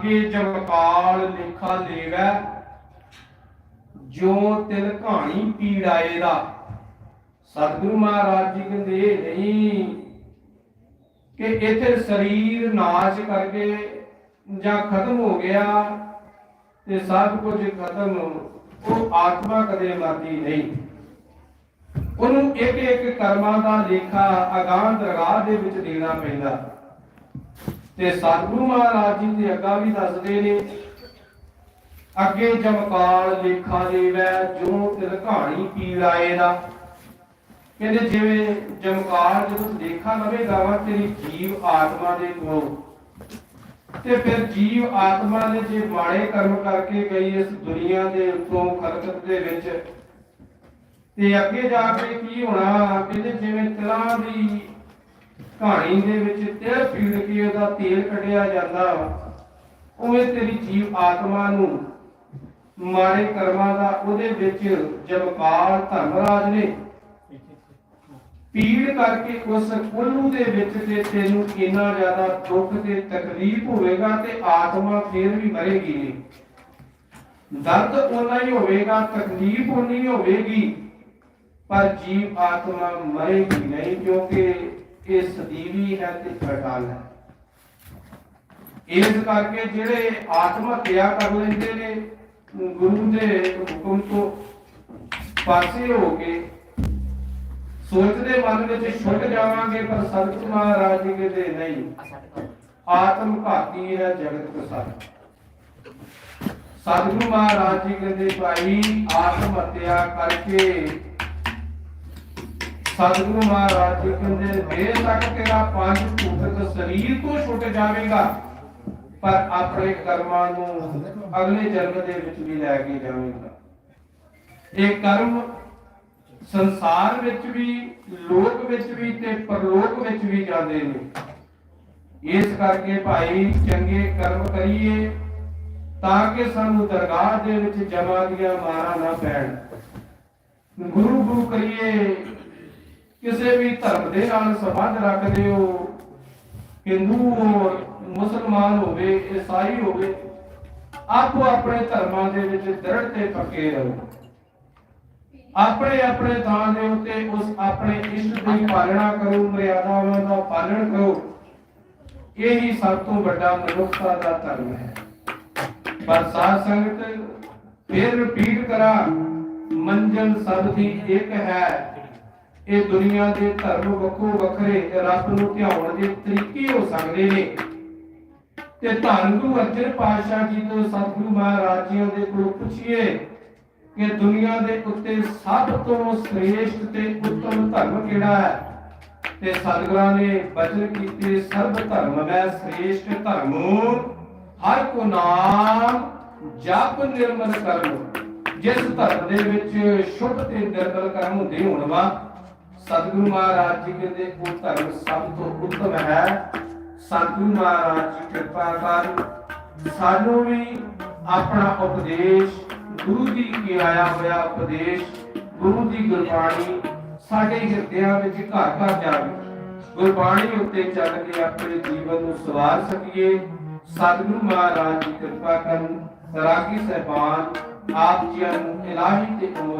ਅੱਗੇ ਜਮਕਾਲ ਲੇਖਾ ਲੇਵੈ ਜੋ ਤਿਲ ਕਹਾਣੀ ਪੀੜਾਏ ਦਾ ਸਤਿਗੁਰੂ ਮਹਾਰਾਜ ਜੀ ਕਹਿੰਦੇ, ਨਹੀਂ, ਕਿ ਇੱਥੇ ਸਰੀਰ ਨਾਸ਼ ਕਰਕੇ ਜਾਂ ਖਤਮ ਹੋ ਗਿਆ ਤੇ ਸਭ ਕੁਝ ਖਤਮ, ਉਹ ਆਤਮਾ ਕਦੇ ਮਰਦੀ ਨਹੀਂ। ਉਹਨੂੰ ਇੱਕ ਇੱਕ ਕਰਮਾਂ ਦਾ ਲੇਖਾ ਅਗਾਂਹ ਦਰਗਾਹ ਦੇ ਵਿੱਚ ਦੇਣਾ ਪੈਂਦਾ। ਤੇ ਸਤਿਗੁਰੂ ਮਹਾਰਾਜ ਜੀ ਦੇ ਅੱਗਾ ਵੀ ਦੱਸਦੇ ਨੇ, ਅੱਗੇ ਜਮਕਾਲ ਲੇਖਾ ਦੇਵੈ ਜੋ ਤਿਲ ਕਹਾਣੀ ਪੀੜਾਏ ਦਾ। ਕਹਿੰਦੇ ਜਿਵੇਂ ਜਮਕਾਲ ਜਦੋਂ ਲੇਖਾ ਲਵੇਗਾ ਵਾ, ਤੇਰੀ ਜੀਵ ਆਤਮਾ ਦੇ ਕੋਲੋਂ। ਤੇ ਫਿਰ ਜੀਵ ਆਤਮਾ ਨੇ ਜੇ ਮਾੜੇ ਕਰਮ ਕਰਕੇ ਗਈ ਇਸ ਦੁਨੀਆ ਦੇ ਉੱਤੋਂ ਖਲਕਤ ਦੇ ਵਿੱਚ, ਤੇ ਅੱਗੇ ਜਾ ਕੇ ਕੀ ਹੋਣਾ? ਕਹਿੰਦੇ ਜਿਵੇਂ ਤਿਲਾਂ ਦੀ ਕਹਾਣੀ ਦੇ ਵਿੱਚ ਤਿਲ ਪੀੜ ਕੇ ਉਹਦਾ ਤੇਲ ਕੱਢਿਆ ਜਾਂਦਾ। ਉਵੇਂ ਤੇਰੀ ਜੀਵ ਆਤਮਾ ਨੂੰ ਮਾੜੇ ਕਰਮਾਂ ਦਾ ਉਹਦੇ ਵਿੱਚ ਜਮਕਾਲ ਧਰਮਰਾਜ ਨੇ। ਪੀੜ ਕਰਕੇ ਉਸ ਕੁੱਲੂ ਦੇ ਵਿੱਚ ਤੇ ਤੈਨੂੰ ਇੰਨਾ ਜ਼ਿਆਦਾ ਦੁੱਖ ਤੇ ਤਕਲੀਫ ਹੋਵੇਗਾ ਤੇ ਆਤਮਾ ਫੇਰ ਵੀ ਮਰੇਗੀ ਨਹੀਂ। ਦਰਦ ਉਨਾ ਹੀ ਹੋਵੇਗਾ, ਤਕਲੀਫ ਉਨੀ ਹੋਵੇਗੀ, ਪਰ ਜੀਵ ਆਤਮਾ ਮਰੇਗੀ ਨਹੀਂ ਕਿਉਂਕਿ ਇਹ ਸਦੀਵੀ ਹੈ ਤੇ ਅਟਲ ਹੈ। ਇਸ ਕਰਕੇ ਜਿਹੜੇ ਆਤਮ ਹੱਤਿਆ ਕਰ ਲੈਂਦੇ ਨੇ, ਗੁਰੂ ਦੇ ਹੁਕਮ ਤੋਂ ਪਾਸੇ ਹੋ ਕੇ ਸੋਚਦੇ ਮਨ ਵਿੱਚ ਛੁੱਟ ਜਾਵਾਂਗੇ, ਪਰ ਸੰਤ ਮਹਾਰਾਜ ਜੀ ਕਹਿੰਦੇ ਨਹੀਂ। ਆਤਮ ਘਾਤੀ ਹੈ ਜਗਤ ਕਸਾਰ ਸਤਿਗੁਰੂ ਮਹਾਰਾਜ ਜੀ ਕਹਿੰਦੇ, ਭਾਈ, ਆਤਮ ਹੱਤਿਆ ਕਰਕੇ ਸਤਿਗੁਰੂ ਮਹਾਰਾਜ ਜੀ ਕਹਿੰਦੇ ਬੇਸ਼ੱਕ ਤੇਰਾ ਪੰਜ ਭੂਤਕ ਸਰੀਰ ਤੋਂ ਛੁੱਟ ਜਾਵੇਗਾ। ਪਰ ਆਪਣੇ ਕਰਮਾਂ ਨੂੰ ਅਗਲੇ ਜਨਮ ਦੇ ਵਿੱਚ ਵੀ ਲੈ ਕੇ ਜਾਵੇਗਾ। ਇਹ ਕਰਮ ਸੰਸਾਰ ਵਿੱਚ ਵੀ, ਲੋਕ ਵਿੱਚ ਵੀ ਤੇ ਪਰਲੋਕ ਵਿੱਚ ਵੀ ਜਾਂਦੇ ਨੇ। ਇਸ ਕਰਕੇ ਭਾਈ ਚੰਗੇ ਕਰਮ ਕਰੀਏ ਤਾਂ ਕਿ ਸਾਨੂੰ ਦਰਗਾਹ ਦੇ ਵਿੱਚ ਜਮਾ ਦੀਆਂ ਮਾਰਾਂ ਨਾ ਪੈਣ। ਗੁਰੂ ਗੁਰੂ ਕਰੀਏ ਕਿਸੇ ਵੀ ਧਰਮ ਦੇ ਨਾਲ ਸੰਬੰਧ ਰੱਖਦੇ ਹੋ ਹਿੰਦੂ ਮੁਸਲਮਾਨ ਹੋਵੇ, ਈਸਾਈ ਹੋਵੇ, ਆਪੋ ਆਪਣੇ ਧਰਮਾਂ ਦੇ ਵਿੱਚ ਦ੍ਰਿੜ ਤੇ ਪੱਕੇ ਰਹੋ। ਆਪਣੇ ਆਪਣੇ ਥਾਂ ਦੇ ਉੱਤੇ ਉਸ ਆਪਣੇ ਇਸ਼ਟ ਦੀ ਪਾਲਣਾ ਕਰੋ, ਮਰਿਆਦਾਵਾਂ ਦਾ ਪਾਲਣ ਕਰੋ। ਇਹ ਹੀ ਸਭ ਤੋਂ ਵੱਡਾ ਮਨੁੱਖਤਾ ਦਾ ਧਰਮ ਹੈ। ਪਰ ਸਾਧ ਸੰਗਤ, ਫਿਰ ਰਿਪੀਟ ਕਰਾਂ, ਮੰਜ਼ਲ ਸਭ ਦੀ ਇੱਕ ਹੈ। ਇਹ ਦੁਨੀਆ ਦੇ ਧਰਮ ਵੱਖੋ ਵੱਖਰੇ ਰੱਬ ਨੂੰ ਧਿਆਉਣ ਦੇ ਤਰੀਕੇ ਹੋ ਸਕਦੇ ਨੇ। ਤੇ ਧੰਨ ਗੁਰੂ ਅਰਜਨ ਪਾਤਸ਼ਾਹ ਜੀ ਤੋਂ ਸਤਿਗੁਰੂ ਮਹਾਰਾਜ ਜੀ ਦੇ ਕੋਲ ਪੁੱਛੀਏ ਕਿ ਦੁਨੀਆ ਦੇ ਉੱਤੇ ਸਭ ਤੋਂ ਸ੍ਰੇਸ਼ਟ ਤੇ ਉੱਤਮ ਧਰਮ ਕਿਹੜਾ ਹੈ? ਤੇ ਸਤਿਗੁਰਾਂ ਨੇ ਬਚਨ ਕੀਤੇ, ਸਰਬ ਧਰਮ ਮੈਂ ਸ੍ਰੇਸ਼ਟ ਧਰਮ, ਹਰ ਕੋ ਨਾਮ ਜਪ ਨਿਰਮਲ ਕਰਮ, ਜਿਸ ਧਰਮ ਦੇ ਵਿੱਚ ਸ਼ੁੱਧ ਤੇ ਨਿਰਮਲ ਕਰਮ ਹੁੰਦੇ ਹੋਣ ਵਾ। ਸਤਿਗੁਰੂ ਮਹਾਰਾਜ ਜੀ ਕਹਿੰਦੇ ਉਹ ਧਰਮ ਸਭ ਤੋਂ ਉੱਤਮ ਹੈ। ਸਤਿਗੁਰੂ ਮਹਾਰਾਜ ਜੀ ਕਿਰਪਾ ਕਰ। ਸਾਨੂੰ ਵੀ ਆਪਣਾ ਉਪਦੇਸ਼, ਗੁਰੂ ਜੀ ਕੀ ਹੋਇਆ ਉਪਦੇਸ਼, ਗੁਰੂ ਦੀ ਗੁਰਬਾਣੀ ਸਾਡੇ ਹਿਰਦਿਆਂ ਵਿੱਚ ਘਰ ਘਰ ਜਾਵੇ। ਗੁਰਬਾਣੀ ਉੱਤੇ ਚੱਲ ਕੇ ਆਪਣੇ ਜੀਵਨ ਨੂੰ ਸਵਾਰ ਸਕੀਏ। ਸਤਿਗੁਰੂ ਮਹਾਰਾਜ ਦੀ ਕਿਰਪਾ ਕਰਨ। ਰਾਗੀ ਸਹਿਬਾਨ, ਆਪ ਜੀਆਂ ਨੂੰ ਇਲਾਹੀ ਤੇ ਅਮਰ